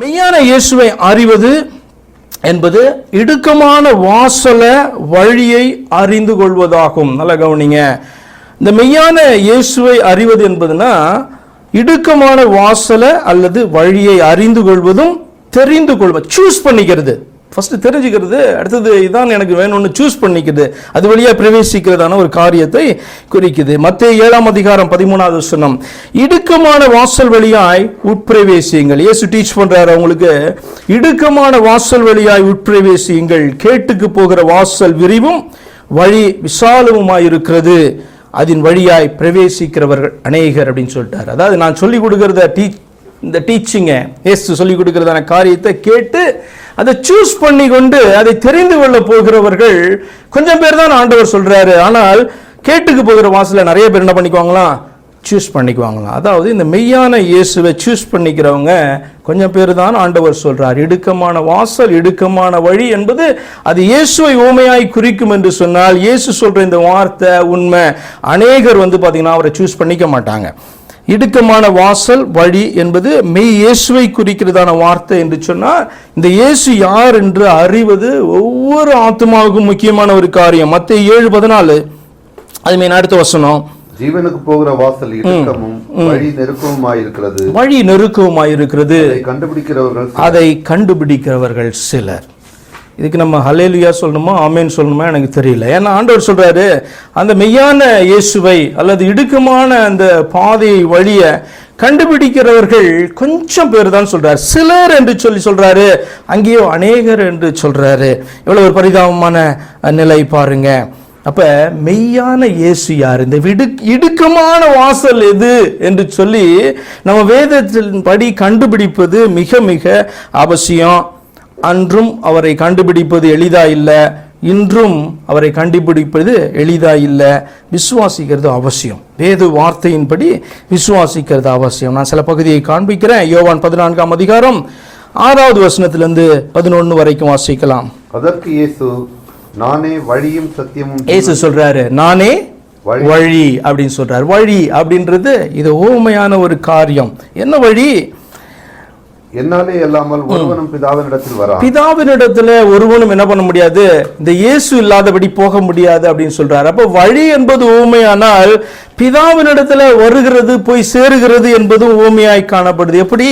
மெய்யான இயேசுவை அறிவது என்பது இடுக்கமான வாசல வழியை அறிந்து கொள்வதாகும். நல்ல கவனிங்க. இந்த மெய்யான இயேசுவை அறிவது என்பதுனா இடுக்கமான வாசல அல்லது வழியை அறிந்து கொள்வதும் தெரிந்து கொள்வது சூஸ் பண்ணிக்கிறது. ஃபஸ்ட்டு தெரிஞ்சுக்கிறது அடுத்தது இதான் எனக்கு வேணும்னு சூஸ் பண்ணிக்கிறது அது வழியா பிரவேசிக்கிறதான ஒரு காரியத்தை குறிக்குது. மற்ற ஏழாம் அதிகாரம் பதிமூணாவது வசனம். இடுக்கமான வாசல் வழியாய் உட்பிரவேசியுங்கள். ஏசு டீச் பண்ணுறாரு அவங்களுக்கு இடுக்கமான வாசல் வழியாய் உட்பிரவேசியுங்கள். கேட்டுக்கு போகிற வாசல் விரிவும் வழி விசாலமுமாய் இருக்கிறது. அதன் வழியாய் பிரவேசிக்கிறவர்கள் அநேகர் அப்படின்னு சொல்லிட்டார். அதாவது நான் சொல்லி கொடுக்கறத டீச் இந்த டீச்சிங்கை ஏசு சொல்லிக் கொடுக்கறதான காரியத்தை கேட்டு அதை சூஸ் பண்ணி கொண்டு அதை தெரிந்து கொள்ள போகிறவர்கள் கொஞ்சம் பேர் தான் ஆண்டவர் சொல்கிறாரு ஆனால் கேட்டுக்கு போகிற வாசலில் நிறைய பேர் என்ன பண்ணிக்குவாங்களாம் சூஸ் பண்ணிக்குவாங்களாம் அதாவது இந்த மெய்யான இயேசுவை சூஸ் பண்ணிக்கிறவங்க கொஞ்சம் பேர் தான் ஆண்டவர் சொல்றார். இடுக்கமான வாசல் இடுக்கமான வழி என்பது அது இயேசுவை ஓமையாய் குறிக்கும் என்று சொன்னால் இயேசு சொல்ற இந்த வார்த்தை உண்மை. அநேகர் வந்து பார்த்தீங்கன்னா அவரை சூஸ் பண்ணிக்க மாட்டாங்க. இடுக்கமான வாசல் வழி என்பது மெய் இயேசுவை குறிக்கிறதான வார்த்தை என்று சொன்னால் இந்த இயேசு யார் என்று அறிவது ஒவ்வொரு ஆத்மாவுக்கும் முக்கியமான ஒரு காரியம். மத்த ஏழு பதினாலு. அது மீன் அடுத்த வசனம். ஜீவனுக்கு போகிற வாசல் இடுக்கமும் வழி நெருக்கமுமாயிருக்கிறது வழி அதை கண்டுபிடிக்கிறவர்கள். அதை கண்டுபிடிக்கிறவர்கள் சிலர். இதுக்கு நம்ம ஹலேலுயா சொல்லணுமா? ஆமேன்னு சொல்லணுமா? எனக்கு தெரியல. ஏன்னா ஆண்டவர் சொல்கிறாரு அந்த மெய்யான இயேசுவை அல்லது இடுக்கமான அந்த பாதை வழியை கண்டுபிடிக்கிறவர்கள் கொஞ்சம் பேர் தான் சொல்கிறார் சிலர் என்று சொல்லி சொல்கிறாரு அங்கேயோ அநேகர் என்று சொல்கிறாரு இவ்வளோ ஒரு பரிதாபமான நிலை பாருங்க. அப்போ மெய்யான இயேசு யார்? இந்த விடு இடுக்கமான வாசல் எது என்று சொல்லி நம்ம வேதத்தின் படி கண்டுபிடிப்பது மிக மிக அவசியம். அன்றும் அவரை கண்டுபிடிப்பது எளிதா இல்லை இன்றும் அவரை கண்டுபிடிப்பது எளிதா இல்லை. விசுவாசிக்கிறது அவசியம். வேத வார்த்தையின்படி விசுவாசிக்கிறது அவசியம். நான் சில பகுதியை காண்பிக்கிறேன். யோவான் பதினான்காம் அதிகாரம் ஆறாவது வசனத்திலிருந்து பதினொன்று வரைக்கும் வாசிக்கலாம். அதற்கு இயேசு நானே வழியும் சத்தியமும் ஏசு சொல்றாரு நானே வழி. வழி அப்படின்னு சொல்றாரு. வழி அப்படின்றது இது ஓமையான ஒரு காரியம். என்ன வழி? என்னாலே இல்லாமல் ஒருவனும் பிதாவினிடத்தில் வரா பிதாவினிடத்துல ஒருவனும் என்ன பண்ண முடியாது? இந்த இயேசு இல்லாதபடி போக முடியாது அப்படின்னு சொல்றாரு. அப்ப வழி என்பது ஊமையானால் பிதாவினிடத்துல வருகிறது போய் சேருகிறது என்பது ஊமையாய் காணப்படுது. எப்படி?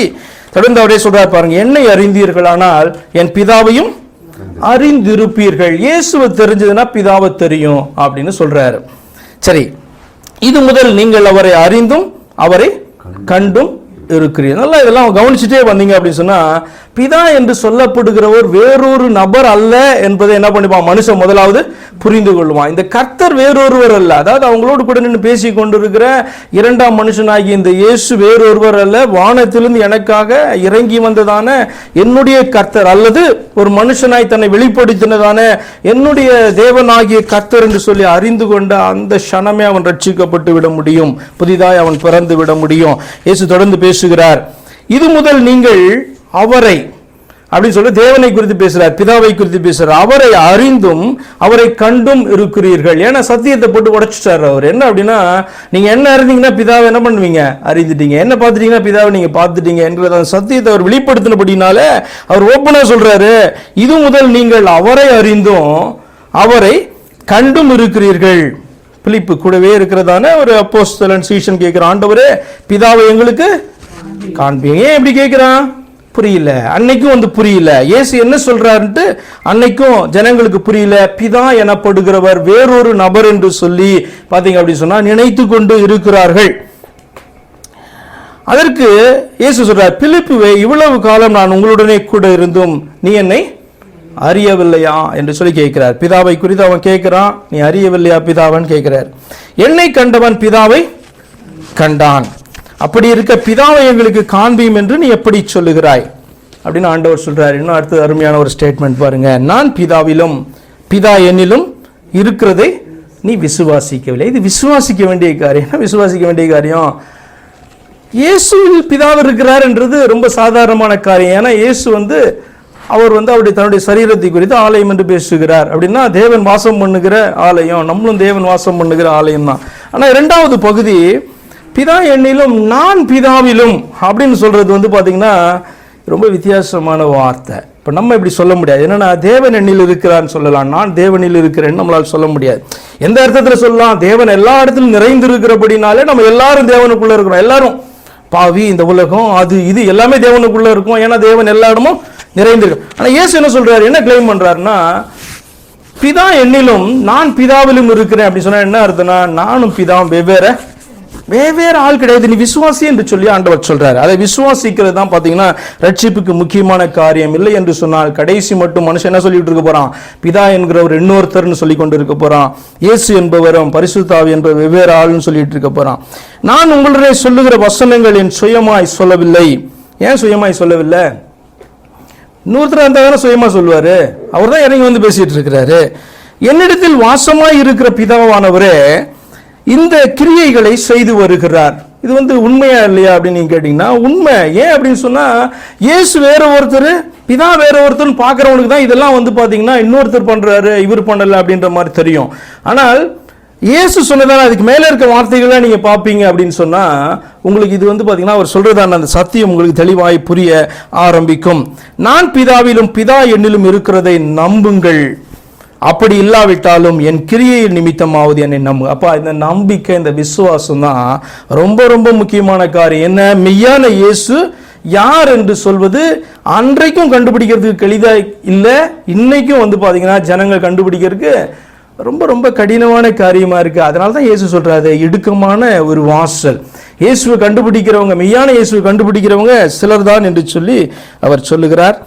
தொடர்ந்து அவரே சொல்றாரு பாருங்க. என்னை அறிந்தீர்களானால் என் பிதாவையும் அறிந்திருப்பீர்கள். இயேசுவை தெரிஞ்சதுன்னா பிதாவை தெரியும் அப்படின்னு சொல்றாரு. சரி இது முதல் நீங்கள் அவரை அறிந்தும் அவரை கண்டும் இருக்கிறீர்கள் நல்லா இதெல்லாம் கவனிச்சுட்டே வந்தீங்க அப்படின்னு சொன்னா பிதா என்று சொல்லப்படுகிறவர் வேறொரு நபர் அல்ல என்பதை என்ன பண்ணிப்பான் மனுஷன் முதலாவது புரிந்து கொள்வான் இந்த கர்த்தர் வேறொருவர் அல்ல. அதாவது அவங்களோடு கூட நின்று பேசி கொண்டிருக்கிற இரண்டாம் மனுஷனாகிய இந்த இயேசு வேறொருவர் அல்ல. வானத்திலிருந்து எனக்காக இறங்கி வந்ததான என்னுடைய கர்த்தர் அல்லது ஒரு மனுஷனாய் தன்னை வெளிப்படுத்தினதான என்னுடைய தேவனாகிய கர்த்தர் என்று சொல்லி அறிந்து கொண்ட அந்த க்ஷணமே அவன் ரட்சிக்கப்பட்டு விட முடியும். புதிதாய் அவன் பிறந்து விட முடியும். இயேசு தொடர்ந்து பேசுகிறார். இது முதல் நீங்கள் அவரை அப்படின்னு சொல்லி தேவனை குறித்து பேசுகிறார் பிதாவை குறித்து பேசுகிறார் அவரை அறிந்தும் அவரை கண்டும் இருக்கிறீர்கள். ஏன்னா சத்தியத்தை போட்டு உடைச்சிட்டார் அவர். என்ன அப்படின்னா நீங்கள் என்ன அறிந்தீங்கன்னா பிதாவை என்ன பண்ணுவீங்க? அறிந்துட்டீங்க. என்ன பார்த்துட்டீங்கன்னா பிதாவை நீங்கள் பார்த்துட்டீங்க என்கிற அந்த சத்தியத்தை அவர் வெளிப்படுத்தினபடினால அவர் ஓப்பனாக சொல்கிறாரு இது முதல் நீங்கள் அவரை அறிந்தும் அவரை கண்டும் இருக்கிறீர்கள். பிலிப்பு கூடவே இருக்கிறதான ஒரு அப்போஸ்தலன் சீஷன் கேட்குற ஆண்டவரே பிதாவை எங்களுக்கு காண்பீங்க. ஏன் இப்படி கேட்குறான்? புரியல. அன்னைக்கும் வந்து புரியல. இயேசு என்ன சொல்றாருன்ட்டு அன்னைக்கும் ஜனங்களுக்கு புரியல. பிதா எனப்படுகிறவர் வேறொரு நபர் என்று சொல்லி பாத்தீங்க அப்படி சொன்னா நினைத்து கொண்டு இருக்கிறார்கள். அதற்கு இயேசு சொல்றார் பிலிப்புவே இவ்வளவு காலம் நான் உங்களுடனே கூட இருந்தும் நீ என்னை அறியவில்லையா? என்று சொல்லி கேட்கிறார். பிதாவை குறித்து அவன் கேட்கிறான். நீ அறியவில்லையா பிதாவன்? கேட்கிறார். என்னை கண்டவன் பிதாவை கண்டான். அப்படி இருக்க பிதாவை எங்களுக்கு காண்பியும் என்று நீ எப்படி சொல்லுகிறாய்? அப்படின்னு ஆண்டவர் சொல்றார். இன்னும் அடுத்து அருமையான ஒரு ஸ்டேட்மெண்ட் பாருங்க. நான் பிதாவிலும் பிதா என்னிலும் இருக்கிறதை நீ விசுவாசிக்கவில்லை. இது விசுவாசிக்க வேண்டிய காரியம். என்ன விசுவாசிக்க வேண்டிய காரியம்? இயேசுவில் பிதாவர் இருக்கிறார் என்றது ரொம்ப சாதாரணமான காரியம். ஏன்னா இயேசு வந்து அவர் வந்து அவருடைய தன்னுடைய சரீரத்தை குறித்து ஆலயம் என்று பேசுகிறார். அப்படின்னா தேவன் வாசம் பண்ணுகிற ஆலயம். நம்மளும் தேவன் வாசம் பண்ணுகிற ஆலயம் தான். ஆனால் இரண்டாவது பகுதி பிதா என்னிலும் நான் பிதாவிலும் அப்படின்னு சொல்கிறது வந்து பார்த்திங்கன்னா ரொம்ப வித்தியாசமான வார்த்தை. இப்போ நம்ம இப்படி சொல்ல முடியாது. என்னன்னா தேவன் எண்ணில் இருக்கிறான்னு சொல்லலாம். நான் தேவனில் இருக்கிறேன்னு நம்மளால் சொல்ல முடியாது. எந்த அர்த்தத்தில் சொல்லலாம்? தேவன் எல்லா இடத்திலும் நிறைந்து இருக்கிறபடினாலே நம்ம எல்லாரும் தேவனுக்குள்ளே இருக்கிறோம். எல்லாரும் பாவி இந்த உலகம் அது இது எல்லாமே தேவனுக்குள்ளே இருக்கும். ஏன்னா தேவன் எல்லா இடமும் நிறைந்திருக்கும். ஆனால் இயேசு என்ன சொல்கிறார் என்ன கிளைம் பண்ணுறாருன்னா பிதா என்னிலும் நான் பிதாவிலும் இருக்கிறேன். அப்படி சொன்னால் என்ன அர்த்தம்னா நானும் பிதாவும் வெவ்வேறு வெவ்வேறு ஆள் கிடையாது. நீ விசுவாசி என்று சொல்லி ஆண்டவர் சொல்றாரு. அதை விசுவாசிக்கிறது தான் பார்த்தீங்கன்னா ரட்சிப்புக்கு முக்கியமான காரியம் இல்லை என்று சொன்னால் கடைசி மட்டும் மனுஷன் என்ன சொல்லிட்டு இருக்க போறான்? பிதா என்கிறவர் இன்னொருத்தர்னு சொல்லி கொண்டு இருக்க போறான். இயேசு என்பவரும் பரிசுத்தாவி என்ற வெவ்வேறு ஆள்னு சொல்லிட்டு இருக்க போறான். நான் உங்களுடைய சொல்லுகிற வசனங்கள் என் சுயமாய் சொல்லவில்லை. ஏன் சுயமாய் சொல்லவில்லை? இன்னொருத்தர் இருந்தா தானே சுயமா சொல்லுவாரு. அவர் தான் இறங்கி வந்து பேசிட்டு இருக்கிறாரு. என்னிடத்தில் வாசமாய் இருக்கிற பிதாவானவரே இந்த கிரியைகளை செய்து வருகிறார். இது வந்து உண்மையா இல்லையா அப்படின்னு நீங்க கேட்டீங்கன்னா உண்மை. ஏன் அப்படின்னு சொன்னா இயேசு வேற ஒருத்தர் பிதா வேற ஒருத்தர்னு பார்க்கறவனுக்கு தான் இதெல்லாம் வந்து பாத்தீங்கன்னா இன்னொருத்தர் பண்றாரு இவர் பண்ணல அப்படின்ற மாதிரி தெரியும். ஆனால் இயேசு சொன்னதான அதுக்கு மேலே இருக்க வார்த்தைகளை நீங்கள் பார்ப்பீங்க அப்படின்னு சொன்னால் உங்களுக்கு இது வந்து பார்த்தீங்கன்னா அவர் சொல்கிறதான அந்த சத்தியம் உங்களுக்கு தெளிவாய் புரிய ஆரம்பிக்கும். நான் பிதாவிலும் பிதா என்னிலும் இருக்கிறதை நம்புங்கள். அப்படி இல்லாவிட்டாலும் என் கிரியை நிமித்தமாவது என்னை நம்பு. அப்போ இந்த நம்பிக்கை இந்த விசுவாசம் தான் ரொம்ப ரொம்ப முக்கியமான காரியம். என்ன? மெய்யான இயேசு யார் என்று சொல்வது அன்றைக்கும் கண்டுபிடிக்கிறதுக்கு எளிதா இல்லை இன்னைக்கும் வந்து பார்த்தீங்கன்னா ஜனங்கள் கண்டுபிடிக்கிறதுக்கு ரொம்ப ரொம்ப கடினமான காரியமாக இருக்குது அதனால தான் இயேசு சொல்கிறாரு இடுக்கமான ஒரு வாசல். இயேசுவை கண்டுபிடிக்கிறவங்க மெய்யான இயேசுவை கண்டுபிடிக்கிறவங்க சிலர் தான் என்று சொல்லி அவர் சொல்லுகிறார்.